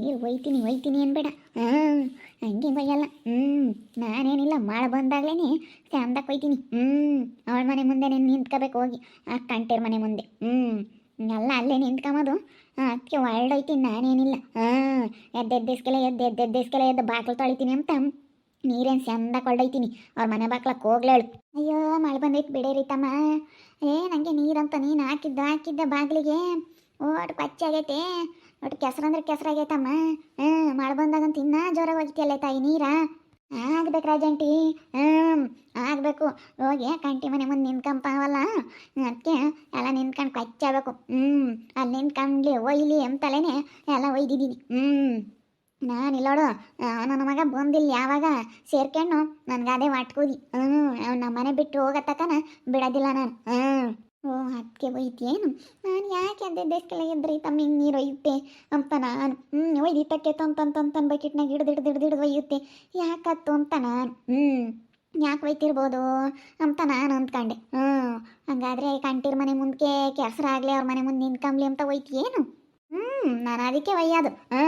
ನೀರು ಒಯ್ತೀನಿ ಒಯ್ತೀನಿ ಅನ್ಬೇಡ. ಹಾಂ, ಹಂಗೆ ಒಯ್ಯಲ್ಲ ಹ್ಞೂ ನಾನೇನಿಲ್ಲ, ಮಳೆ ಬಂದಾಗ್ಲೇ ಚಂದಕ್ಕೆ ಒಯ್ತೀನಿ ಹ್ಞೂ ಅವಳ ಮನೆ ಮುಂದೆ ನೀನು ನಿಂತ್ಕೋಬೇಕು ಹೋಗಿ. ಆ ಕಂಟೇರ್ ಮನೆ ಮುಂದೆ. ಹ್ಞೂ ಎಲ್ಲ ಅಲ್ಲೇ ನಿಂತ್ಕೊಂಬೋದು ಅದಕ್ಕೆ ಹೊರಡೋಯ್ತೀನಿ ನಾನೇನಿಲ್ಲ. ಹಾಂ ಎದ್ದೆದ್ದೆಸ್ಕೆಲ್ಲ ಎದ್ದು ಎದ್ದೆದ್ದೆಸ್ಕೆಲ್ಲ ಎದ್ದು ಬಾಕ್ಲು ತೊಳಿತೀನಿ ಅಂತ ನೀರೇನು ಚಂದ ಕೊಳ್ಳೈತೀನಿ ಅವ್ರ ಮನೆ ಬಾಕ್ಲಕ್ಕೆ ಹೋಗ್ಲೇಳು ಅಯ್ಯೋ, ಮಳೆ ಬಂದೈತೆ ಬಿಡೇರಿ ತಮ್ಮ ಏ ನನಗೆ ನೀರಂತ ನೀನು ಹಾಕಿದ್ದು, ಹಾಕಿದ್ದ ಬಾಗಿಲಿಗೆ. ಓಟ್ ಪಚ್ಚಾಗೈತೆ ಒಟ್ಟು ಕೆಸರಂದ್ರೆ ಕೆಸರಾಗೈತಮ್ಮ ಹ್ಞೂ ಮಳೆ ಬಂದಾಗಂತ ಜೋರಾಗಿ ಹೋಗ್ತಿಯಲ್ಲ ತಾಯಿ ನೀರ? ಆಗ್ಬೇಕು ರಾಜಂಟಿ ಹ್ಞೂ ಆಗಬೇಕು. ಹೋಗಿ ಕಂಟಿ ಮನೆ ಮುಂದೆ ನಿಂತ್ಕೊಂಪಾವಲ್ಲ ಅದಕ್ಕೆ ಎಲ್ಲ ನಿಂತ್ಕೊಂಡು ಕಚ್ಚಾಗಬೇಕು ಹ್ಞೂ ಅಲ್ಲಿ ನಿಂತ್ಕೊಂಡ್ಲಿ ಒಯ್ಲಿ ಅಂತಲೇನೆ ಎಲ್ಲ ಒಯ್ದಿದ್ದೀನಿ. ಹ್ಞೂ ನಾನು ಇಲ್ಲೋಡು ನನ್ನ ಮಗ ಬಂದಿಲ್ಲ ಯಾವಾಗ ಸೇರ್ಕೊಂಡು ನನ್ಗೆ ಅದೇ ವಾಟ್ಕೂದಿ ಹ್ಞೂ ಅವ್ನು ನಮ್ಮ ಮನೆ ಬಿಟ್ಟು ಹೋಗತ್ತಕನ ಬಿಡೋದಿಲ್ಲ ನಾನು. ಹ್ಞೂ ಓ ಅದಕ್ಕೆ ಒಯ್ತೇನು ನಾನು ಯಾಕೆ ಅದೇ ಬೇಸ್ಗೆಲ್ಲ ಎದ್ರಿ ತಮ್ಮ ಹಿಂಗೆ ನೀರು ಒಯ್ಯುತ್ತೆ ಅಂತ ನಾನು? ಹ್ಞೂ ಒಯ್ದಿತ್ತಕ್ಕೆ ತಂತಂತಂತನ್ ಬಕೆಟ್ನಾಗ ಹಿಡ್ದು ಹಿಡ್ದು ಹಿಡ್ದು ಹಿಡ್ದು ಒಯ್ಯುತ್ತೆ. ಯಾಕತ್ತು ಅಂತ ನಾನು? ಹ್ಞೂ ಯಾಕೆ ಒಯ್ತಿರ್ಬೋದು ಅಂತ ನಾನು ಅಂದ್ಕೊಂಡೆ. ಹ್ಞೂ ಹಂಗಾದ್ರೆ ಕಂಟಿರ್ ಮನೆ ಮುಂದಕ್ಕೆ ಕೆಸರಾಗಲಿ ಅವ್ರ ಮನೆ ಮುಂದೆ ನಿಂತ್ಕೊಂಬ್ಲಿ ಅಂತ ಒಯ್ತಿಯೇನು ಹ್ಞೂ ನಾನು ಅದಕ್ಕೆ ಒಯ್ಯೋದು. ಹ್ಞೂ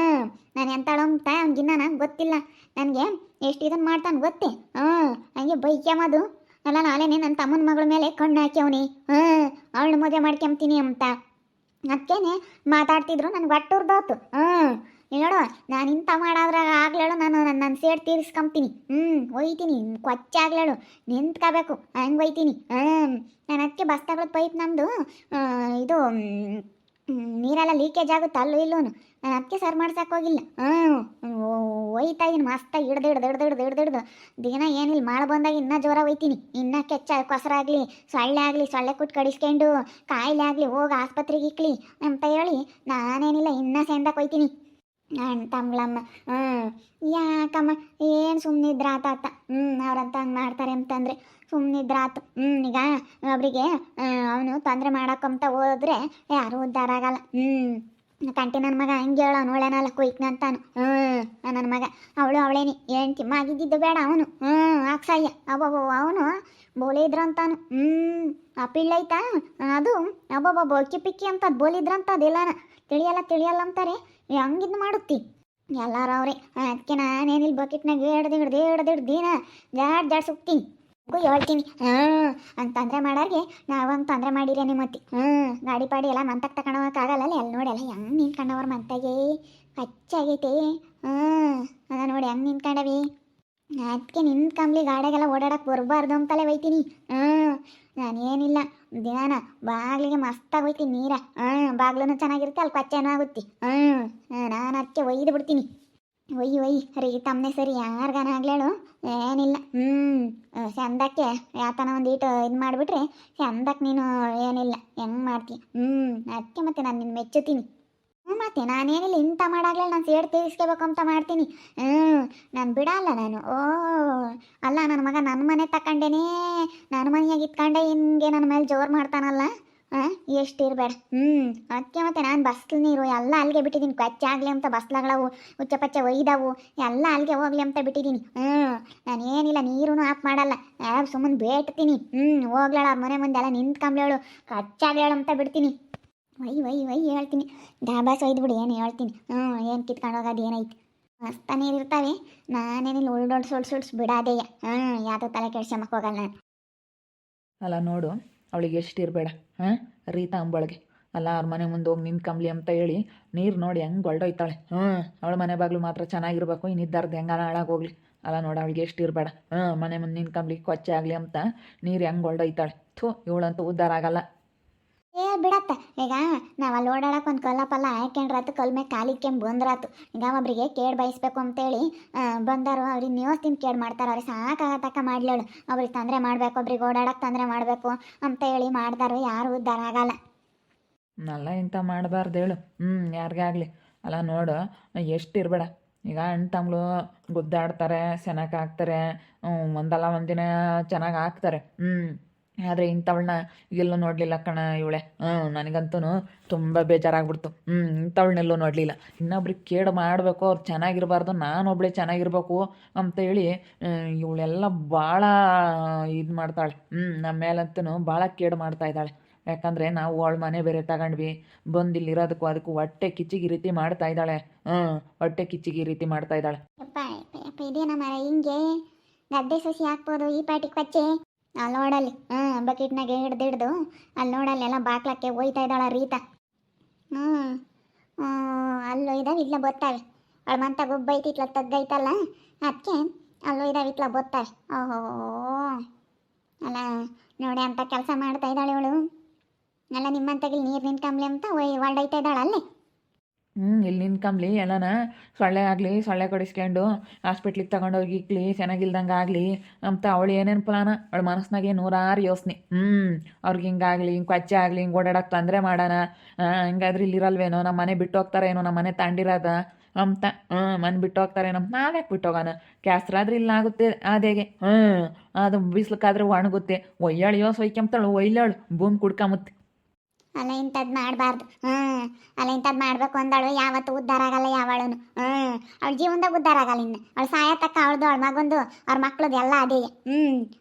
ನಾನು ಎಂತಾಳು ಅಂತ ಅವ್ನಿಗಿನ್ನ ನಂಗೆ ಗೊತ್ತಿಲ್ಲ. ನನಗೆ ಎಷ್ಟು ಇದನ್ನು ಮಾಡ್ತಾನೆ ಗೊತ್ತೇ? ಹ್ಞೂ ಹಂಗೆ ಬೈಕ್ಯಮದು ಅಲ್ಲ ನಾಳೆನೆ ನನ್ನ ತಮ್ಮನ ಮಗಳ ಮೇಲೆ ಕಣ್ಣು ಹಾಕ್ಯವನಿ. ಹ್ಞೂ ಅವಳು ಮದುವೆ ಮಾಡ್ಕೊಂತೀನಿ ಅಂತ. ಅದಕ್ಕೇನೆ ಮಾತಾಡ್ತಿದ್ರು, ನನಗೆ ಒಟ್ಟುರ್ದೋತು. ಹ್ಞೂ ನೋಡು, ನಾನು ಇಂಥ ಮಾಡಾದ್ರಾಗ ಆಗ್ಲೇಳು, ನಾನು ನನ್ನ ನನ್ನ ಸೇಡ್ ತೀರಿಸ್ಕೊಂತೀನಿ ಹ್ಞೂ ಒಯ್ತೀನಿ ಕೊಚ್ಚಾಗ್ಲೇಳು ನಿಂತ್ಕೋಬೇಕು, ಹಂಗೆ ಒಯ್ತೀನಿ. ಹ್ಞೂ ನಾನು ಅದಕ್ಕೆ ಬಸ್ ತಗೊಳ್ಳೋದು ಪೈಪ್ ನಮ್ಮದು ಇದು ನೀರೆಲ್ಲ ಲೀಕೇಜ್ ಆಗುತ್ತೆ? ಅಲ್ಲೂ, ಇಲ್ಲೂ ನಾನು ಅದಕ್ಕೆ ಸರ್ ಮಾಡ್ಸೋಕ್ಕೋಗಿಲ್ಲ ಹ್ಞೂ ಒಯ್ತಾ ಮಸ್ತಾಗಿ ಹಿಡ್ದು ಹಿಡ್ದು ಹಿಡ್ದು ಹಿಡ್ದು ಹಿಡ್ದು ಹಿಡ್ದು. ದಿನ ಏನಿಲ್ಲ, ಮಾಳು ಬಂದಾಗ ಇನ್ನೂ ಜೋರ ಒಯ್ತೀನಿ ಇನ್ನೂ ಕೆಚ್ಚ, ಕೊಸರಾಗಲಿ, ಸೊಳ್ಳೆ ಆಗಲಿ, ಸೊಳ್ಳೆ ಕುಟ್ಟು ಕಡಿಸ್ಕೊಂಡು, ಕಾಯಿಲೆ ಆಗಲಿ, ಹೋಗಿ ಆಸ್ಪತ್ರೆಗೆ ಇಕ್ಲಿ ಅಂತ ಹೇಳಿ ನಾನೇನಿಲ್ಲ, ಇನ್ನೂ ಸೆಂದಕ್ಕೆ ಒಯ್ತೀನಿ ನಾನು ತಮ್ಮಳಮ್ಮ ಹ್ಞೂ ಯಾಕಮ್ಮ, ಏನು ಸುಮ್ಮನಿದ್ರಾತ ಆತ ಹ್ಞೂ ಅವ್ರಂತ ಹಂಗೆ ಮಾಡ್ತಾರೆ ಅಂತಂದರೆ. ಸುಮ್ಮನಿದ್ರಾತು ಹ್ಞೂ ಈಗ ಒಬ್ಬರಿಗೆ ಅವನು ತೊಂದರೆ ಮಾಡಕ್ಕಂತ ಹೋದ್ರೆ ಯಾರೂ ಉದ್ಧಾರ ಆಗಲ್ಲ. ಹ್ಞೂ ಕಂಟಿ ನನ್ನ ಮಗ, ಹಂಗೆ ಹೇಳ ನೋಳ್ಯಾನಲ್ಲ ಕುಯ್ಕ್ನ ಅಂತಾನು. ಹ್ಞೂ ನನ್ನ ಮಗ. ಅವಳು ಅವಳೇನಿ ತಿಮ್ಮ ಮಾಗಿದ್ದಿದ್ದು ಬೇಡ ಅವನು. ಹ್ಞೂ ಆಕ್ಸಯ್ಯ ಅಬ್ಬಬ್ಬ ಅವನು ಬೋಲೆ ಇದ್ರಂತಾನು ಹ್ಞೂ ಆ ಪಿಳ್ಳೈತಾ ಅದು ಅಬ್ಬಬ್ಬ ಬೊಕ್ಕಿ ಪಿಕ್ಕಿ ಅಂತ ಬೋಲಿದ್ರಂತ ಅದೆಲ್ಲನ ತಿಳಿಯಲ್ಲ ತಿಳಿಯಲ್ಲ ಅಂತಾರೆ. ಹಂಗಿದ್ ಮಾಡುತ್ತಿ. ಎಲ್ಲಾರು ಅವ್ರೆ, ಅದಕ್ಕೆ ನಾನೇನಿಲ್ಲ ಬಕೆಟ್ನಾಗ ಹಿಡ್ದು ಹಿಡ್ದು ಹಿಡ್ದು ಹಿಡ್ದು ದಿನ ಜಾಡ್ ಜಾಡ್ ಸುಕ್ತೀನಿ ಗು ಹೇಳ್ತೀನಿ. ಹಾಂ ಅಂತ ತೊಂದರೆ ಮಾಡೋರಿಗೆ ನಾವೊಂದು ತೊಂದರೆ ತೊಂದರೆ ನಿಮ್ಮ ಅತ್ತಿ. ಹ್ಞೂ ಗಾಡಿ ಪಾಡಿ ಎಲ್ಲ ಮಂತಕ್ಕೆ ತಗೊಳಕ್ಕಾಗಲ್ಲ ಅಲ್ಲಿ ನೋಡಿ ಎಲ್ಲ ಹೆಂಗೆ ನಿಂತ್ಕೊಂಡವ್ರ ಮಂತಾಗೆ ಕಚ್ಚಾಗೈತಿ ಹ್ಞೂ ಅದ ನೋಡಿ ಹೆಂಗೆ ನಿಂತ್ಕೊಂಡವಿ. ಅದಕ್ಕೆ ನಿಂತ್ಕೊಂಬ್ಲಿ ಗಾಡಿಯಾಗೆಲ್ಲ ಓಡಾಡಕ್ಕೆ ಬರಬಾರ್ದು ಅಂತಲೇ ಒಯ್ತೀನಿ ಹ್ಞೂ ನಾನೇನಿಲ್ಲ ದಿನಾನ ಬಾಗಿಲಿಗೆ ಮಸ್ತಾಗಿ ಒಯ್ತೀನಿ ನೀರ. ಹ್ಞೂ ಬಾಗ್ಲೂ ಚೆನ್ನಾಗಿರುತ್ತೆ, ಅಲ್ಲಿ ಕಚ್ಚೇನೂ ಆಗುತ್ತೆ. ಹ್ಞೂ ನಾನು ಅದಕ್ಕೆ ಒಯ್ದು ಬಿಡ್ತೀನಿ. ಒಯ್ಯಿ ಒಯ್ಯಿ ರೀ ತಮ್ಮನೆ ಸರಿ, ಯಾರಿಗಾನ ಆಗ್ಲೇಳು? ಏನಿಲ್ಲ. ಹ್ಞೂ ಚಂದಕ್ಕೆ ಯಾತನ ಒಂದು ಈಟು ಇದು ಮಾಡಿಬಿಟ್ರೆ ಚಂದಕ್ಕೆ ನೀನು ಏನಿಲ್ಲ. ಹೆಂಗ್ ಮಾಡ್ತಿ? ಹ್ಞೂ ಅದಕ್ಕೆ ಮತ್ತೆ ನಾನು ನಿನ್ನ ಮೆಚ್ಚುತ್ತೀನಿ. ಹ್ಞೂ ಮತ್ತೆ ನಾನೇನಿಲ್ಲ ಇಂಥ ಮಾಡಾಗ್ಲೇ ನಾನು ಸೇಡ್ ತೀರಿಸ್ಕೋಬೇಕು ಅಂತ ಮಾಡ್ತೀನಿ. ಹ್ಞೂ ನಾನು ಬಿಡಲ್ಲ ನಾನು. ಓ, ಅಲ್ಲ ನನ್ನ ಮಗ ನನ್ನ ಮನೆ ತಕೊಂಡೇನೇ ನನ್ನ ಮನೆಯಾಗ ಇಟ್ಕೊಂಡೆ ಹಿಂಗೆ ನನ್ನ ಮೇಲೆ ಜೋರು ಮಾಡ್ತಾನಲ್ಲ. ಎಷ್ಟು ಹ್ಮ್ ಹ್ಞೂ ಅದಕ್ಕೆ ಮತ್ತೆ ನಾನು ಬಸ್ಲು ನೀರು ಎಲ್ಲ ಅಲ್ಲಿಗೆ ಬಿಟ್ಟಿದ್ದೀನಿ. ಕಚ್ಚಾಗಲಿ ಅಂತ ಬಸ್ಲಾಗಳವು ಉಚ್ಚಪಚ್ಚೆ ಒಯ್ದವು, ಎಲ್ಲ ಅಲ್ಲಿಗೆ ಹೋಗ್ಲಿ ಅಂತ ಬಿಟ್ಟಿದ್ದೀನಿ. ಹ್ಞೂ ನಾನು ಏನಿಲ್ಲ ನೀರೂ ಆಫ್ ಮಾಡಲ್ಲ. ಸುಮ್ಮನೆ ಬೇಟ್ತೀನಿ. ಹ್ಞೂ ಹೋಗ್ಲಾಳ ಮನೆ ಮುಂದೆ ಎಲ್ಲ ನಿಂತ್ಕೊಂಬ್ಲೇಳು ಕಚ್ಚಾಗ್ಲೇಳು ಅಂತ ಬಿಡ್ತೀನಿ. ವೈ ವೈ ಒಯ್ ಹೇಳ್ತೀನಿ. ಡಾಬಾಸ್ ಒಯ್ದ್ಬಿಡು ಏನು ಹೇಳ್ತೀನಿ. ಹ್ಞೂ ಏನು ಕಿತ್ಕೊಂಡು ಹೋಗೋದು ಏನಾಯ್ತು. ಮಸ್ತ ನೀರು ಇರ್ತಾವೆ. ನಾನೇನಿಲ್ಲ ಉಳ್ದೊಡ್ ಸುಳ್ಳು ಸುಳ್ಸ್ ಬಿಡಾದೆಯ. ಹ್ಞೂ ಯಾವುದೋ ತಲೆ ಕೆಡ್ಸಮ್ಮಕ್ಕೆ ಹೋಗಲ್ಲ ನಾನು. ಅಲ್ಲ, ನೋಡು. ಅವಳಿಗೆ ಎಷ್ಟು ಇರಬೇಡ, ಹಾಂ? ರೀತಾ ಅಂಬಳಗೆ. ಅಲ್ಲ, ಅವ್ರ ಮನೆ ಮುಂದೆ ಹೋಗಿ ನಿಂತ್ಕಂಬ್ಲಿ ಅಂತ ಹೇಳಿ ನೀರು ನೋಡಿ ಹೆಂಗೆ ಹೊಲ್ಡೋಯ್ತಾಳೆ ಹ್ಞೂ ಅವಳ ಮನೆ ಬಾಗಿಲು ಮಾತ್ರ ಚೆನ್ನಾಗಿರ್ಬೇಕು ಇನ್ನಿದ್ದಾರ್ದು ಹೆಂಗಾರ ಹಾಳಾಗೋಗ್ಲಿ ಅಲ್ಲ ನೋಡಿ, ಅವಳಿಗೆ ಎಷ್ಟು ಇರಬೇಡ. ಹ್ಞೂ ಮನೆ ಮುಂದೆ ನಿಂತ್ಕಂಬ್ಲಿ ಕೊಚ್ಚೆ ಆಗಲಿ ಅಂತ ನೀರು ಹೆಂಗೆ ಹೊಲ್ಡೋಯ್ತಾಳೆ ಥೂ, ಇವಳಂತೂ ಉದ್ಧಾರ ಆಗಲ್ಲ. ಬಿಡತ್ತ. ಈಗ ನಾವು ಅಲ್ಲಿ ಓಡಾಡಕ್ಕೆ ಒಂದು ಕಲ್ಲ ಪಲ್ಲ ಹಾಕ್ಯಂಡ್ರಾತು ಕಲ್ ಮೇಲೆ ಕಾಲಿಕ್ಕೆಂಬ ಬಂದ್ರಾತು. ಈಗ ಒಬ್ಬರಿಗೆ ಕೇಡ್ ಬಯಸ್ಬೇಕು ಅಂತೇಳಿ ಬಂದರು, ಅವ್ರಿಗೆ ತಿಂದು ಕೇಡ್ ಮಾಡ್ತಾರೆ, ಅವ್ರಿಗೆ ಸಾಕಾಗತಕ್ಕ ಮಾಡ್ಲೇಳು. ಅವ್ರಿಗೆ ತೊಂದರೆ ಮಾಡಬೇಕು, ಒಬ್ರಿಗೆ ಓಡಾಡಕ್ಕೆ ತೊಂದರೆ ಮಾಡಬೇಕು ಅಂತ ಹೇಳಿ ಮಾಡ್ದಾರು ಯಾರು ಉದ್ದಾರ ಆಗಲ್ಲ. ನಲ್ಲ ಇಂಥ ಮಾಡಬಾರ್ದು ಹೇಳು ಹ್ಞೂ ಯಾರಿಗೇ ಆಗಲಿ. ಅಲ್ಲ ನೋಡು ಎಷ್ಟು ಇರಬೇಡ ಈಗ ಅಣ್ಣ ತಮ್ಮಳು ಗುದ್ದಾಡ್ತಾರೆ ಚೆನ್ನಾಗಿ ಹಾಕ್ತಾರೆ ಒಂದಲ್ಲ ಒಂದಿನ ಚೆನ್ನಾಗಿ ಹಾಕ್ತಾರೆ. ಹ್ಞೂ ಆದರೆ ಇಂಥವಳನ್ನ ಎಲ್ಲೂ ನೋಡಲಿಲ್ಲ ಕಣ ಇವಳೆ. ಹ್ಞೂ ನನಗಂತೂ ತುಂಬ ಬೇಜಾರಾಗ್ಬಿಡ್ತು. ಹ್ಞೂ ಇಂಥವಳನ್ನೆಲ್ಲೂ ನೋಡಲಿಲ್ಲ. ಇನ್ನೊಬ್ರಿಗೆ ಕೇಡು ಮಾಡಬೇಕು, ಅವ್ರು ಚೆನ್ನಾಗಿರಬಾರ್ದು, ನಾನೊಬ್ಳೆ ಚೆನ್ನಾಗಿರ್ಬೇಕು ಅಂತ ಹೇಳಿ ಇವಳೆಲ್ಲ ಭಾಳ ಇದು ಮಾಡ್ತಾಳೆ. ಹ್ಞೂ ನಮ್ಮ ಮೇಲಂತೂ ಭಾಳ ಕೇಡು ಮಾಡ್ತಾ ಇದ್ದಾಳೆ. ಯಾಕಂದರೆ ನಾವು ಅವಳ ಮನೆ ಬೇರೆ ತಗೊಂಡ್ವಿ. ಬಂದು ಇಲ್ಲಿರೋದಕ್ಕೂ ಅದಕ್ಕೂ ಹೊಟ್ಟೆ ಕಿಚ್ಚಿಗೆ ರೀತಿ ಮಾಡ್ತಾ ಇದ್ದಾಳೆ. ಹ್ಞೂ ಹೊಟ್ಟೆ ಕಿಚ್ಚಿಗೆ ರೀತಿ ಮಾಡ್ತಾ ಇದ್ದಾಳೆ. ಹಿಂಗೆ ಗದ್ದೆ ಸಸಿ ಹಾಕ್ಬೋದು, ಈ ಪಾಟಿ ಕೊಚ್ಚೆ ಅಲ್ಲಿ ನೋಡಲ್ಲಿ. ಹಾಂ ಬಕೆಟ್ನಾಗೆ ಹಿಡ್ದು ಹಿಡ್ದು. ಅಲ್ಲಿ ನೋಡಲ್ಲಿ ಎಲ್ಲ ಬಾಕ್ಲಕ್ಕೆ ಒಯ್ತಾ ಇದ್ದಾಳ ರೀತಾ. ಹ್ಞೂ ಅಲ್ಲಿ ಒಯ್ದಾವ ಇತ್ಲ ಬತ್ತಾವೆ. ಅವಳು ಮಂತ ಗುಬ್ಬ ಇತ್ಲ ತಗ್ಗೈತಲ್ಲ ಅದಕ್ಕೆ ಅಲ್ಲಿ ಒಯ್ದಾವ ಇತ್ಲ ಬತ್ತಾವೆ. ಓಹೋ, ಅಲ್ಲ ನೋಡಿ ಅಂತ ಕೆಲಸ ಮಾಡ್ತಾ ಇದ್ದಾಳೆ ಇವಳು. ಅಲ್ಲ ನಿಮ್ಮಂತಗಿಲ್ ನೀರು ನಿಂತ್ಕೊಂಬ್ಲಿ ಅಂತ ಒಯ್ ಹೊಲ್ಡೈತಾ ಇದ್ದಾಳೆ ಅಲ್ಲಿ ಹ್ಞೂ ಇಲ್ಲಿ ನಿಂತ್ಕಂಬ್ಲಿ ಎಲ್ಲನ. ಸೊಳ್ಳೆ ಆಗಲಿ, ಸೊಳ್ಳೆ ಕಡಿಸ್ಕೊಂಡು ಹಾಸ್ಪಿಟ್ಲಿಗೆ ತಗೊಂಡೋಗಿ ಇಕ್ಲಿ ಚೆನ್ನಾಗಿಲ್ದಂಗೆ ಆಗಲಿ. ಅಂತ ಅವಳು ಏನೇನು ಪ್ಲಾನ ಅವಳ ಮನಸ್ಸಿನಾಗೆ ನೂರಾರು ಯೋಚನೆ. ಹ್ಞೂ ಅವ್ರಿಗೆ ಹಿಂಗಾಗಲಿ ಹಿಂಗೆ ಕೊಚ್ಚೆ ಆಗಲಿ, ಹಿಂಗೆ ಓಡಾಡೋಕೆ ತೊಂದರೆ ಮಾಡೋಣ. ಹಿಂಗಾದ್ರೆ ಇಲ್ಲಿರಲ್ವೇನೋ ನಮ್ಮ ಮನೆ ಬಿಟ್ಟು ಹೋಗ್ತಾರೇನೋ ನಮ್ಮ ಮನೆ ತಾಂಡಿರೋದ ಅಂತ. ಹ್ಞೂ ಮನೆ ಬಿಟ್ಟು ಹೋಗ್ತಾರೇನೋ, ನಾವ್ಯಾಕೆ ಬಿಟ್ಟು ಹೋಗೋಣ? ಕ್ಯಾಸ್ರಾದ್ರೆ ಇಲ್ಲ ಆಗುತ್ತೆ ಅದೇಗೆ ಹ್ಞೂ ಅದು ಬಿಸ್ಲಕ್ಕಾದ್ರೆ ಒಣಗುತ್ತೆ. ಒಯ್ಯಾಳು ಯೋಸ್ ಒಯ್ಕೆಂಬ್ತಾಳು, ಒಯ್ಲಾಳು. ಭೂಮಿ ಕುಡ್ಕೊಂಬತ್ತೆ. ಅಲ್ಲ ಇಂಥದ್ದು ಮಾಡಬಾರ್ದು. ಹ್ಞೂ ಅಲ್ಲ ಇಂಥದ್ದು ಮಾಡಬೇಕು ಅಂದಳು, ಯಾವತ್ತು ಉದ್ಧಾರ ಆಗಲ್ಲ ಯಾವಳನು. ಹ್ಞೂ ಅವಳ ಜೀವನದಾಗ ಉದ್ಧಾರ ಆಗಲ್ಲ ಇನ್ನು. ಅವಳು ಸಾಯತಕ್ಕ ಅವಳದು, ಅವಳ ಮಗಂದು, ಅವ್ರ ಮಕ್ಳದ್ದು ಎಲ್ಲ ಅದೇ. ಹ್ಞೂ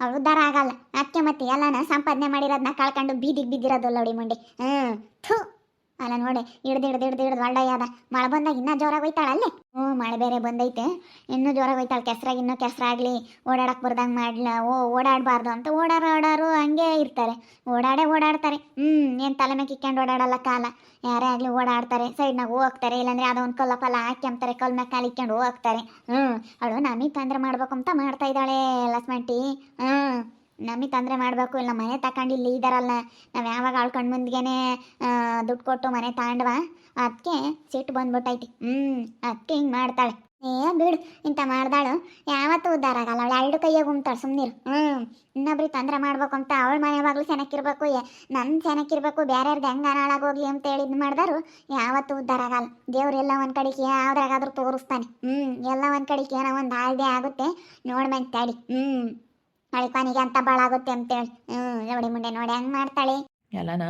ಅವಳು ಉದ್ಧಾರ ಆಗಲ್ಲ. ಅದಕ್ಕೆ ಮತ್ತೆ ಎಲ್ಲನ ಸಂಪಾದನೆ ಮಾಡಿರೋದನ್ನ ಕಳ್ಕೊಂಡು ಬೀದಿಗೆ ಬಿದ್ದಿರೋದು ಲೌಡಿ ಮುಂಡಿ. ಹ್ಞೂ ಥೂ. ಅಲ್ಲ ನೋಡಿ, ಹಿಡ್ದು ಹಿಡ್ದು ಹಿಡ್ದು ಹಿಡ್ದು ಒಳ್ಳೆಯದ ಮಳೆ ಬಂದಾಗ ಇನ್ನೂ ಜೋರಾಗಿ ಹೋಯ್ತಾಳ ಅಲ್ಲೇ? ಹ್ಞೂ, ಮಳೆ ಬೇರೆ ಬಂದೈತೆ. ಇನ್ನೂ ಜೋರಾಗಿ ಹೋಯ್ತಾಳೆ ಕೆಸರಾಗಿ ಇನ್ನೂ ಕೆಸ್ರಾಗ್ಲಿ. ಓಡಾಡಕ್ಕೆ ಬರ್ದಂಗೆ ಮಾಡ್ಲ, ಓ, ಓಡಾಡಬಾರ್ದು ಅಂತ ಓಡಾರು ಹಂಗೆ ಇರ್ತಾರೆ. ಓಡಾಡೇ ಓಡಾಡ್ತಾರೆ. ಹ್ಞೂ, ಏನು ತಲೆ ಮೇಲೆ ಕಿಕ್ಕೊಂಡು ಓಡಾಡಲ್ಲ ಕಾಲ. ಯಾರೇ ಆಗಲಿ ಓಡಾಡ್ತಾರೆ ಸೈಡ್ನಾಗ ಹೋಗ್ತಾರೆ, ಇಲ್ಲಾಂದ್ರೆ ಯಾವುದೋ ಒಂದು ಕಲ್ಲ ಫಲ ಹಾಕ್ಯಂತಾರೆ ಕಲ್ ಮೇಲೆ ಕಾಲು ಇಕ್ಕೊಂಡು ಹೋಗ್ತಾರೆ. ಹ್ಞೂ ಅವಳು ನಮಗೆ ತೊಂದರೆ ಮಾಡ್ಬೇಕು ಅಂತ ಮಾಡ್ತಾ ಇದ್ದಾಳೆ ಲಸ್ಮಂಟಿ ಹ್ಞೂ. ನಮಗೆ ತೊಂದರೆ ಮಾಡಬೇಕು, ಇಲ್ಲ ಮನೆ ತಗೊಂಡು ಇಲ್ಲಿ ಇದಾರಲ್ಲ ನಾವು ಯಾವಾಗ ಆಳ್ ಕಣ್ಣು ಮುಂದ್ಗೆನೆ ದುಡ್ಡು ಕೊಟ್ಟು ಮನೆ ತಗೊಂಡ್ವ ಅದಕ್ಕೆ ಸಿಟ್ಟು ಬಂದ್ಬಿಟ್ಟೈತಿ. ಹ್ಞೂ ಅದಕ್ಕೆ ಹಿಂಗೆ ಮಾಡ್ತಾಳೆ. ಏ, ಬಿಡು ಇಂಥ ಮಾಡ್ದಾಳು. ಯಾವತ್ತೂ ಉದ್ದಾರ ಆಗಲ್ಲ, ಅವಳು ಎರಡು ಕೈಯಾಗ ಉಮ್ತಾಳೆ ಸುಮ್ಮನಿರು ಹ್ಞೂ ಇನ್ನೊಬ್ರಿಗೆ ತೊಂದರೆ ಮಾಡ್ಬೇಕು ಅಂತ ಅವಳ ಮನೆ ಯಾವಾಗಲೂ ಏ ನನ್ನ ಚೆನ್ನಾಗಿರ್ಬೇಕು ಬೇರೆಯವ್ರದ್ದು ಹೆಂಗೆ ಅನಾಳಾಗೋಗ್ಲಿ ಅಂತ ಹೇಳಿ ಇದು ಮಾಡಿದಾರು, ಯಾವತ್ತೂ ಉದ್ದಾರ ಆಗಲ್ಲ. ದೇವ್ರು ಎಲ್ಲ ಒಂದು ಕಡೆಗೆ ಯಾವ್ದ್ರಾಗಾದ್ರೂ ತೋರಿಸ್ತಾನೆ. ಹ್ಞೂ ಎಲ್ಲ ಒಂದು ಕಡೆಗೆ ಏನೋ ಒಂದು ಆಲ್ದೆ ಆಗುತ್ತೆ. ನೋಡ್ಬಂತ ತಡಿ. ಹ್ಞೂ ಅಳಿಪಾನಿಗೆ ಅಂತ ಬಾಳಾಗುತ್ತೆ ಅಂತೇಳಿ. ಹ್ಞೂ ಜವಳಿ ಮುಂಡೆ ನೋಡಿ ಹಂಗ್ ಮಾಡ್ತಾಳೆ. ಎಲ್ಲನ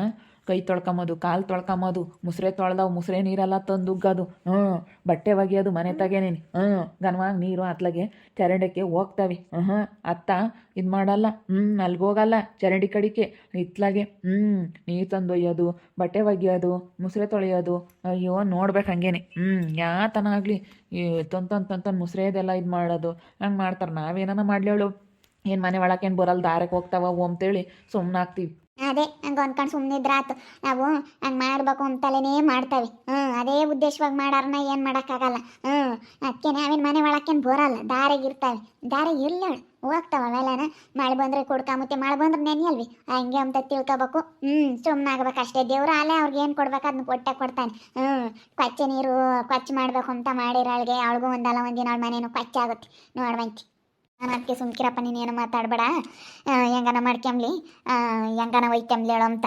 ಕೈ ತೊಳ್ಕೊಂಬೋದು ಕಾಲು ತೊಳ್ಕೊಂಬೋದು ಮುಸ್ರೆ ತೊಳ್ದವು, ಮುಸ್ರೆ ನೀರೆಲ್ಲ ತಂದು ಉಗ್ಗೋದು ಹ್ಞೂ ಬಟ್ಟೆ ಒಗೆಯೋದು, ಮನೆ ತಗೇನೇನು ಹ್ಞೂ ಗನ್ವಾಗ ನೀರು ಅತ್ಲಗೆ ಚರಂಡಕ್ಕೆ ಹೋಗ್ತಾವೆ. ಹ್ಞೂ ಅತ್ತ ಇದು ಮಾಡಲ್ಲ. ಹ್ಞೂ ಅಲ್ಗೋಗಲ್ಲ ಚರಂಡಿ ಕಡಿಕೆ. ಇತ್ಲಾಗೆ ಹ್ಞೂ ನೀರು ತಂದು ಒಯ್ಯೋದು ಬಟ್ಟೆ ಒಗೆಯೋದು, ಮುಸ್ರೆ ತೊಳೆಯೋದು. ಅಯ್ಯೋ, ನೋಡ್ಬೇಕು ಹಂಗೇನೆ. ಹ್ಞೂ ಯಾತನ ಆಗಲಿ. ಈ ತಂತನ್ ಮುಸ್ರೆದೆಲ್ಲ ಇದು ಮಾಡೋದು. ಹಂಗೆ ಮಾಡ್ತಾರೆ. ನಾವೇನ ಮಾಡ್ಲೇಳು? ಏನು ಮನೆ ಒಳಗೇನು ಬರಲ್ಲ ದಾರಕ್ಕೆ ಹೋಗ್ತಾವ ಅಂತೇಳಿ ಸುಮ್ಮನೆ ಆಗ್ತೀವಿ. ಅದೇ, ಹಂಗೆ ಅನ್ಕೊಂಡು ಸುಮ್ಮನಿದ್ರಾತು ನಾವು ಹಂಗೆ ಮಾಡಬೇಕು ಅಂತಲೇ ಮಾಡ್ತಾವೆ. ಹ್ಞೂ ಅದೇ ಉದ್ದೇಶವಾಗಿ ಮಾಡಾರನ್ನ ಏನು ಮಾಡೋಕ್ಕಾಗಲ್ಲ. ಹ್ಞೂ ಅದಕ್ಕೆ ನಾವೇನು ಮನೆ ಒಳಕ್ಕೇನು ಬರಲ್ಲ. ದಾರಿಗೆ ಇರ್ತಾವೆ. ದಾರಿಗೆ ಇರ್ಲಿ ಹೋಗ್ತಾವ ಅವೆಲ್ಲನ. ಮಳೆ ಬಂದರೆ ಕುಡ್ಕೊಂಬತ್ತೆ ಮಳೆ ಬಂದ್ರೆ ನೆನೆಯಲ್ವಿ. ಹಂಗೆ ಅಂತ ತಿಳ್ಕೊಬೇಕು. ಹ್ಞೂ ಸುಮ್ಮನೆ ಆಗ್ಬೇಕು ಅಷ್ಟೇ. ದೇವ್ರು ಅಲ್ಲೇ ಅವ್ರಿಗೆ ಏನು ಕೊಡ್ಬೇಕು ಅದನ್ನ ಕೊಟ್ಟೆ ಕೊಡ್ತಾನೆ. ಹ್ಞೂ ಕೊಚ್ಚೆ ನೀರು ಕೊಚ್ಚು ಮಾಡಬೇಕು ಅಂತ ಮಾಡಿರೋಳಿಗೆ ಅವಳಿಗೂ ಒಂದಲ್ಲ, ಒಂದಿನ ಅವಳ ಮನೇನು ಕೊಚ್ಚಾಗುತ್ತೆ ನೋಡ್ವಂತಿ. ನಾನು ಅದಕ್ಕೆ ಸುಮ್ಕಿರಪ್ಪ ನೀನೇನು ಮಾತಾಡಬೇಡ. ಹೆಂಗನ ಮಾಡ್ಕೊಂಬ್ಲಿ? ಹೆಂಗನ ಒಯ್ಕೊಂಬ್ಲಿ ಹೇಳು ಅಂತ.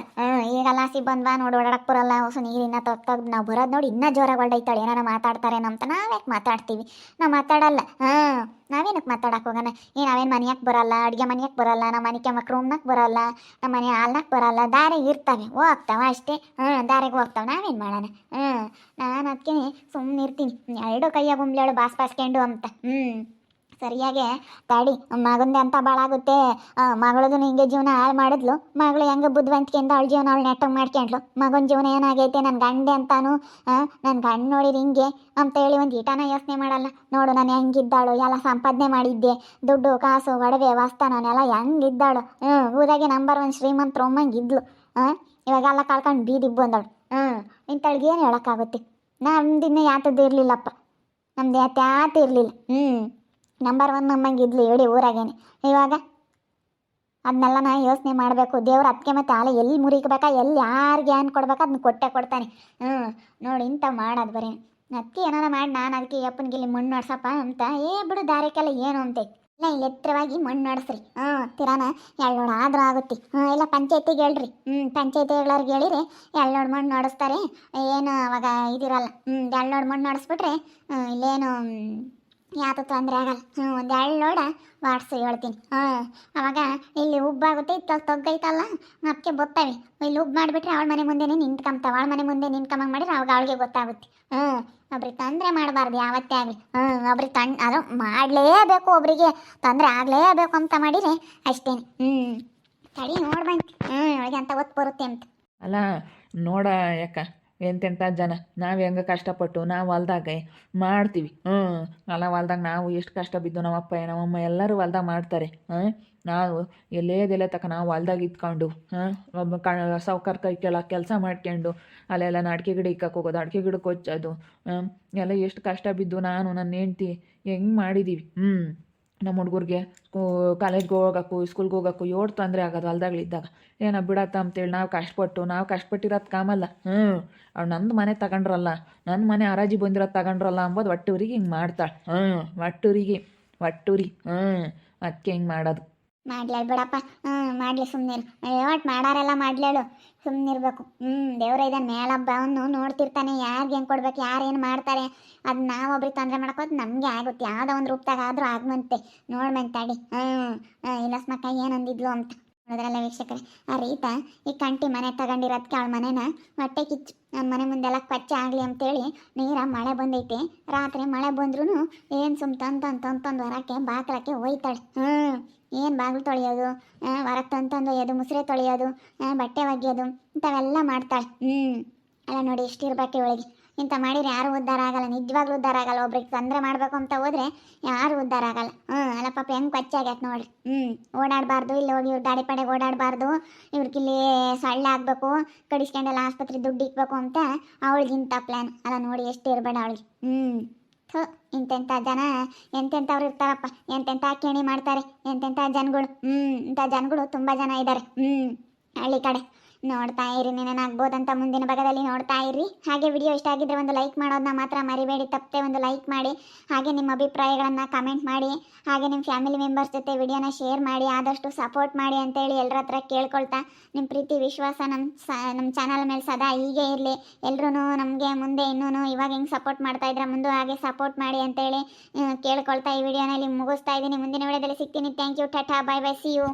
ಈಗ ಲಾಸಿ ಬಂದ್ವಾ ನೋಡಿ ಓಡಾಡಕ್ಕೆ ಬರಲ್ಲ. ಹೊಸ ನೀರಿನ ತೆಗ್ದು ನಾವು ಬರೋದು ನೋಡಿ ಇನ್ನೂ ಜೋರಾಗಿ ಒಳ್ಳೈತಾಳೆ ಏನಾರ ಮಾತಾಡ್ತಾರೇನೋ ಅಂತ ನಾವ್ಯಾಕೆ ಮಾತಾಡ್ತೀವಿ? ನಾವು ಮಾತಾಡಲ್ಲ. ಹಾಂ ನಾವೇನಕ್ಕೆ ಮಾತಾಡಕ್ಕೆ ಹೋಗೋಣ? ಏ, ನಾವೇನು ಮನೆಯಾಕೆ ಬರಲ್ಲ, ಅಡುಗೆ ಮನೆಯಾಕೆ ಬರಲ್ಲ ನಮ್ಮ ಮನೆಗೆ ಮಕ್ಕಳು ರೂಮ್ನಾಗ ಬರಲ್ಲ ನಮ್ಮ ಮನೆ ಹಾಲ್ನಾಗ ಬರಲ್ಲ, ದಾರಿಗೆ ಇರ್ತಾವೆ. ಹೋಗ್ತಾವ ಅಷ್ಟೇ. ಹ್ಞೂ ದಾರಿಗೆ ಹೋಗ್ತಾವೆ. ನಾವೇನು ಮಾಡೋಣ? ಹ್ಞೂ ನಾನು ಅದಕ್ಕೆ ಸುಮ್ಮನೆ ಇರ್ತೀನಿ ಎರಡು ಕೈಯಾಗ ಉಂಬ್ಲೇಳು ಬಾಸ್ ಬಾಸ್ಕೊಂಡು ಅಂತ. ಹ್ಞೂ ಸರಿಯಾಗೆ ತಾಡಿ ಮಗಂದೆ ಅಂತ ಭಾಳಾಗುತ್ತೆ ಮಗಳದು ಹಿಂಗೆ ಜೀವನ ಹಾಳು ಮಾಡಿದ್ಲು. ಮಗಳು ಹೆಂಗೆ ಬುದ್ಧಿವಂತಿಕೆಯಿಂದ ಅವಳ ಜೀವನ ಅವಳು ನೆಟ್ಟಗೆ ಮಾಡ್ಕೊಂಡ್ಲು ಮಗನ ಜೀವನ ಏನಾಗೈತೆ ನನ್ನ ಗಂಡೆ ಅಂತಾನು ನನ್ನ ಗಂಡ ನೋಡಿರಿ ಹಿಂಗೆ ಅಂತ ಹೇಳಿ ಒಂದು ಈಟನ ಯೋಚನೆ ಮಾಡಲ್ಲ. ನೋಡು, ನಾನು ಹೆಂಗಿದ್ದಾಳು, ಎಲ್ಲ ಸಂಪಾದನೆ ಮಾಡಿದ್ದೆ. ದುಡ್ಡು, ಕಾಸು, ಒಡವೆ ವಸ್ತ ನಾನೆಲ್ಲ ಹೆಂಗಿದ್ದಾಳು. ಹ್ಞೂ ಊರಾಗೆ ನಂಬರ್ ಒನ್ ಶ್ರೀಮಂತ ಒಮ್ಮಂಗೆ ಇದ್ಲು. ಇವಾಗೆಲ್ಲ ಕಳ್ಕೊಂಡು ಬೀದಿ ಬಂದಳು ಹ್ಞೂ ಇಂಥಳಿಗೆ ಏನು ಹೇಳೋಕ್ಕಾಗುತ್ತೆ? ನಮ್ದಿನ್ನ ಯಾತದ್ದು ಇರಲಿಲ್ಲಪ್ಪ. ನಮ್ದು ಯಾತ ಇರಲಿಲ್ಲ. ಹ್ಞೂ ನಂಬರ್ ಒನ್ ನಮ್ಮಂಗೆ ಇದ್ಲಿ ಇಡೀ ಊರಾಗೇನೆ. ಇವಾಗ ಅದನ್ನೆಲ್ಲ ನಾ ಯೋಚನೆ ಮಾಡಬೇಕು. ದೇವ್ರು ಅದಕ್ಕೆ ಮತ್ತೆ ಆಲೆ ಎಲ್ಲಿ ಮುರಿಕಬೇಕಾ ಎಲ್ಲಿ ಯಾರಿಗೆ ಏನು ಕೊಡ್ಬೇಕು ಅದನ್ನ ಕೊಟ್ಟೆ ಕೊಡ್ತಾನೆ. ಹ್ಞೂ ನೋಡಿ ಇಂಥ ಮಾಡೋದು ಬರೀ. ಅದಕ್ಕೆ ಏನಾರ ಮಾಡಿ ನಾನು ಅದಕ್ಕೆ ಅಪ್ಪನಿಗೆ ಇಲ್ಲಿ ಮಣ್ಣು ನಡ್ಸಪ್ಪ ಅಂತ. ಏ ಬಿಡು ದಾರಿಕೆಲ್ಲ ಏನು ಅಂತ. ಇಲ್ಲ, ಇಲ್ಲಿ ಎತ್ತರವಾಗಿ ಮಣ್ಣು ನಡ್ಸ್ರಿ ಹ್ಞೂ ತಿರಾನ ಎಳ್ಳೋಡು ಆದ್ರೂ ಆಗುತ್ತೆ. ಹ್ಞೂ ಇಲ್ಲ ಪಂಚಾಯತಿಗೆ ಹೇಳ್ರಿ. ಹ್ಞೂ ಪಂಚಾಯತಿಗಳವ್ರಿಗೆ ಹೇಳಿರಿ. ಎಳ್ಳೋಡು ಮಣ್ಣು ನಡೆಸ್ತಾರೆ ಏನು ಅವಾಗ ಇದಿರಲ್ಲ. ಹ್ಞೂ ಎಳ್ಳೋಡು ಮಣ್ಣು ನಡೆಸ್ಬಿಟ್ರೆ ಹ್ಞೂ ಇಲ್ಲೇನು ಯಾವುದು ತೊಂದರೆ ಆಗಲ್ಲ. ಹ್ಞೂ ಒಂದು ಎರಡು ನೋಡ. ವಾಟ್ಸ್ ಹೇಳ್ತೀನಿ. ಹಾಂ ಅವಾಗ ಇಲ್ಲಿ ಉಬ್ಬಾಗುತ್ತೆ ಇತ್ತಲ್ಲಿ ತೊಗ್ಗೈತಲ್ಲ ಅದಕ್ಕೆ ಬೊತ್ತವೆ. ಇಲ್ಲಿ ಉಬ್ಬು ಮಾಡಿಬಿಟ್ರೆ ಅವಳ ಮನೆ ಮುಂದೆನೇ ನಿಂತ್ಕೊಂತಾವ ಅವಳ ಮನೆ ಮುಂದೆ ನಿಂತ್ಕೊಂಬಂಗೆ ಮಾಡಿದ್ರೆ ಅವಾಗ ಅವಳಿಗೆ ಗೊತ್ತಾಗುತ್ತೆ. ಹ್ಞೂ ಒಬ್ರಿಗೆ ತೊಂದರೆ ಮಾಡಬಾರ್ದು ಯಾವತ್ತೇ ಆಗಲಿ. ಹ್ಞೂ ಒಬ್ರಿಗೆ ತಣ್, ಅದು ಮಾಡಲೇಬೇಕು ಒಬ್ರಿಗೆ. ತೊಂದರೆ ಆಗಲೇಬೇಕು ಅಂತ ಮಾಡಿದರೆ ಅಷ್ಟೇನೆ. ಹ್ಞೂ ತಡಿ ನೋಡ್ಬಂತ ಹ್ಞೂ ಅವಳಿಗೆ ಅಂತ ಗೊತ್ತು ಬರುತ್ತೆ ಅಂತ. ಅಲ್ಲ, ನೋಡ ಯಾಕ? ಎಂತೆಂಥ ಜನ? ನಾವು ಹೆಂಗೆ ಕಷ್ಟಪಟ್ಟು? ನಾವು ಹೊಲ್ದಾಗ ಮಾಡ್ತೀವಿ. ಹ್ಞೂ ಅಲ್ಲ, ಹೊಲ್ದಾಗ ನಾವು ಎಷ್ಟು ಕಷ್ಟ ಬಿದ್ದು ನಮ್ಮಪ್ಪ ನಮ್ಮಮ್ಮ ಎಲ್ಲರೂ ಹೊಲ್ದಾಗ ಮಾಡ್ತಾರೆ. ಹಾಂ ನಾವು ಎಲ್ಲೇದೆಲ್ಲ ತಕ ನಾವು ಹೊಲ್ದಾಗ ಇದ್ಕೊಂಡು ಹಾಂ ಒಬ್ಬ ಕ ಸಾವ್ಕಾರ ಕೈ ಕೆಳ ಕೆಲಸ ಮಾಡ್ಕೊಂಡು, ಅಲ್ಲೆಲ್ಲ ಅಡಿಕೆ ಗಿಡ ಇಕ್ಕಕ್ಕೆ ಹೋಗೋದು ಅಡಿಕೆ ಗಿಡಕ್ಕೆ ಕೊಚ್ಚೋದು ಹಾಂ ಎಲ್ಲ ಎಷ್ಟು ಕಷ್ಟ ಬಿದ್ದು ನಾನು, ನನ್ನ ಹೆಂಡ್ತಿ ಹೆಂಗೆ ಮಾಡಿದ್ದೀವಿ ಹ್ಞೂ ನಮ್ಮ ಹುಡುಗರಿಗೆ ಕಾಲೇಜ್ಗೆ ಹೋಗೋಕ್ಕೂ ಸ್ಕೂಲ್ಗೆ ಹೋಗೋಕ್ಕೂ ಏಳು ತೊಂದರೆ ಆಗೋದು ಹೊಲ್ದಾಗಳಿದ್ದಾಗ ಏನೋ ಬಿಡತ್ತ ಅಂತೇಳಿ ನಾವು ಕಷ್ಟಪಟ್ಟು ನಾವು ಕಷ್ಟಪಟ್ಟಿರೋದು ಕಾಮಲ್ಲ. ಹ್ಞೂ ಅವ್ಳು ನಂದು ಮನೆ ತಗೊಂಡ್ರಲ್ಲ ನನ್ನ ಮನೆ ಹರಾಜಿ ಬಂದಿರೋದು ತಗೊಂಡ್ರಲ್ಲ ಅಂಬೋದು ಒಟ್ಟೂರಿಗೆ ಹಿಂಗೆ ಮಾಡ್ತಾಳೆ. ಹ್ಞೂ ಒಟ್ಟೂರಿಗೆ ಒಟ್ಟೂರಿ. ಹ್ಞೂ ಅದಕ್ಕೆ ಹಿಂಗೆ ಮಾಡೋದು. ಮಾಡ್ಲೇಳು ಬಿಡಪ್ಪ. ಹ್ಞೂ ಮಾಡಲಿ ಸುಮ್ಮನೆ ಒಟ್ಟು ಮಾಡಾರೆಲ್ಲ ಮಾಡ್ಲೇಳು ಸುಮ್ಮನಿರ್ಬೇಕು ಹ್ಞೂ ದೇವ್ರ ಇದನ್ನ ಮೇಲಬ್ಬವನ್ನು ನೋಡ್ತಿರ್ತಾನೆ. ಯಾರಿಗೆ ಹೆಂಗೆ ಕೊಡ್ಬೇಕು, ಯಾರು ಏನು ಮಾಡ್ತಾರೆ. ಅದು ನಾವೊಬ್ರಿಗೆ ತೊಂದರೆ ಮಾಡ್ಕೋದು ನಮಗೆ ಆಗುತ್ತೆ. ಯಾವುದೋ ಒಂದು ರೂಪದಾಗ ಆದರೂ ಆಗ್ಮಂತೆ ನೋಡ್ಮಂತಾಡಿ ಹ್ಞೂ ಹ್ಞೂ ಇಲ್ಲಸ್ಮಕ್ಕ ಏನಂದಿದ್ಲು ಅಂತ. ನೋಡಿದ್ರಲ್ಲ ವೀಕ್ಷಕರೇ, ಆ ರೀತ ಈ ಕಂಟಿ ಮನೆ ತಗೊಂಡಿರೋದಕ್ಕೆ ಅವಳ ಮನೇನ ಹೊಟ್ಟೆ ಕಿಚ್ಚು. ನನ್ನ ಮನೆ ಮುಂದೆಲ್ಲ ಕೊಚ್ಚೆ ಆಗಲಿ ಅಂತೇಳಿ ನೀರ ಮಳೆ ಬಂದೈತೆ. ರಾತ್ರಿ ಮಳೆ ಬಂದ್ರೂ ಏನು ಸುಮ್ ತಂದು ತಂದು ತಂದು ಹೊರಕ್ಕೆ ಬಾಕ್ಲಕ್ಕೆ ಒಯ್ತಾಳೆ ಹ್ಞೂ ಏನು ಬಾಗಿಲು ತೊಳೆಯೋದು? ಹೊರಗೆ ತಂದು ತಂದು ಒಯ್ಯೋದು, ಮುಸ್ರೆ ತೊಳೆಯೋದು ಬಟ್ಟೆ ಒಗೆಯೋದು, ಇಂಥವೆಲ್ಲ ಮಾಡ್ತಾಳೆ. ಹ್ಞೂ ಅಲ್ಲ ನೋಡಿ ಎಷ್ಟಿರ್ಬೇಕು ಇವಳಿಗೆ. ಇಂಥ ಮಾಡಿದ್ರೆ ಯಾರು ಉದ್ಧಾರ ಆಗಲ್ಲ, ನಿಜವಾಗ್ಲೂ ಉದ್ಧಾರ ಆಗಲ್ಲ. ಒಬ್ರಿಗೆ ತೊಂದರೆ ಮಾಡಬೇಕು ಅಂತ ಹೋದ್ರೆ ಯಾರು ಉದ್ಧಾರ ಆಗಲ್ಲ. ಹ್ಞೂ ಅಲ್ಲ ಪಾಪ ಹೆಂಗೆ ಕೊಚ್ಚಾಗ್ಯಾಕ ನೋಡ್ರಿ. ಹ್ಞೂ ಓಡಾಡಬಾರ್ದು, ಇಲ್ಲಿ ಹೋಗಿ ಇವ್ರು ದಾಡಿ ಪಡೆಗೆ ಓಡಾಡಬಾರ್ದು. ಇವ್ರಿಗಿಲ್ಲಿ ಸೊಳ್ಳೆ ಆಗಬೇಕು, ಕಡಿಸ್ಕೊಂಡೆಲ್ಲ ಆಸ್ಪತ್ರೆ ದುಡ್ಡು ಇಕ್ಬೇಕು ಅಂತ ಅವಳಿಗೆ ಇಂಥ ಪ್ಲ್ಯಾನ್ ಅಲ್ಲ ನೋಡಿ ಎಷ್ಟು ಇರಬೇಡ ಅವಳಿಗೆ. ಹ್ಞೂ ಥೋ, ಇಂತೆಂಥ ಜನ, ಎಂತೆಂಥವ್ರು ಇರ್ತಾರಪ್ಪ. ಎಂತೆಂಥ ಕೇಣಿ ಮಾಡ್ತಾರೆ, ಎಂತೆಂಥ ಜನಗಳು. ಹ್ಞೂ ಇಂಥ ಜನಗಳು ತುಂಬ ಜನ ಇದ್ದಾರೆ ಹ್ಞೂ ಹಳ್ಳಿ ಕಡೆ. ನೋಡ್ತಾ ಇರಿ, ನಿನ್ನಾಗ್ಬೋದಂತ ಮುಂದಿನ ಭಾಗದಲ್ಲಿ ನೋಡ್ತಾ ಇರಿ. ಹಾಗೆ ವಿಡಿಯೋ ಇಷ್ಟ ಆಗಿದ್ರೆ ಒಂದು ಲೈಕ್ ಮಾಡೋದನ್ನ ಮಾತ್ರ ಮರಿಬೇಡಿ, ತಪ್ಪದೆ ಒಂದು ಲೈಕ್ ಮಾಡಿ, ಹಾಗೆ ನಿಮ್ಮ ಅಭಿಪ್ರಾಯಗಳನ್ನು ಕಮೆಂಟ್ ಮಾಡಿ, ಹಾಗೆ ನಿಮ್ಮ ಫ್ಯಾಮಿಲಿ ಮೆಂಬರ್ಸ್ ಜೊತೆ ವಿಡಿಯೋನ ಶೇರ್ ಮಾಡಿ, ಆದಷ್ಟು ಸಪೋರ್ಟ್ ಮಾಡಿ ಅಂತೇಳಿ ಎಲ್ಲರ ಹತ್ರ ಕೇಳ್ಕೊಳ್ತಾ ನಿಮ್ಮ ಪ್ರೀತಿ, ವಿಶ್ವಾಸ ನಮ್ಮ ಸ ನಮ್ಮ ಚಾನಲ್ ಮೇಲೆ ಸದಾ ಹೀಗೆ ಇರಲಿ. ಎಲ್ಲರೂ ನಮಗೆ ಮುಂದೆ ಇನ್ನೂ ಇವಾಗ ಹೆಂಗೆ ಸಪೋರ್ಟ್ ಮಾಡ್ತಾ ಇದ್ರೆ ಮುಂದೆ ಹಾಗೆ ಸಪೋರ್ಟ್ ಮಾಡಿ ಅಂತೇಳಿ ಕೇಳ್ಕೊಳ್ತಾ ಈ ವಿಡಿಯೋನಲ್ಲಿ ಮುಗಿಸ್ತಾ ಇದ್ದೀನಿ. ಮುಂದಿನ ವಿಡಿಯೋದಲ್ಲಿ ಸಿಗ್ತೀನಿ. Thank you tata bye bye see you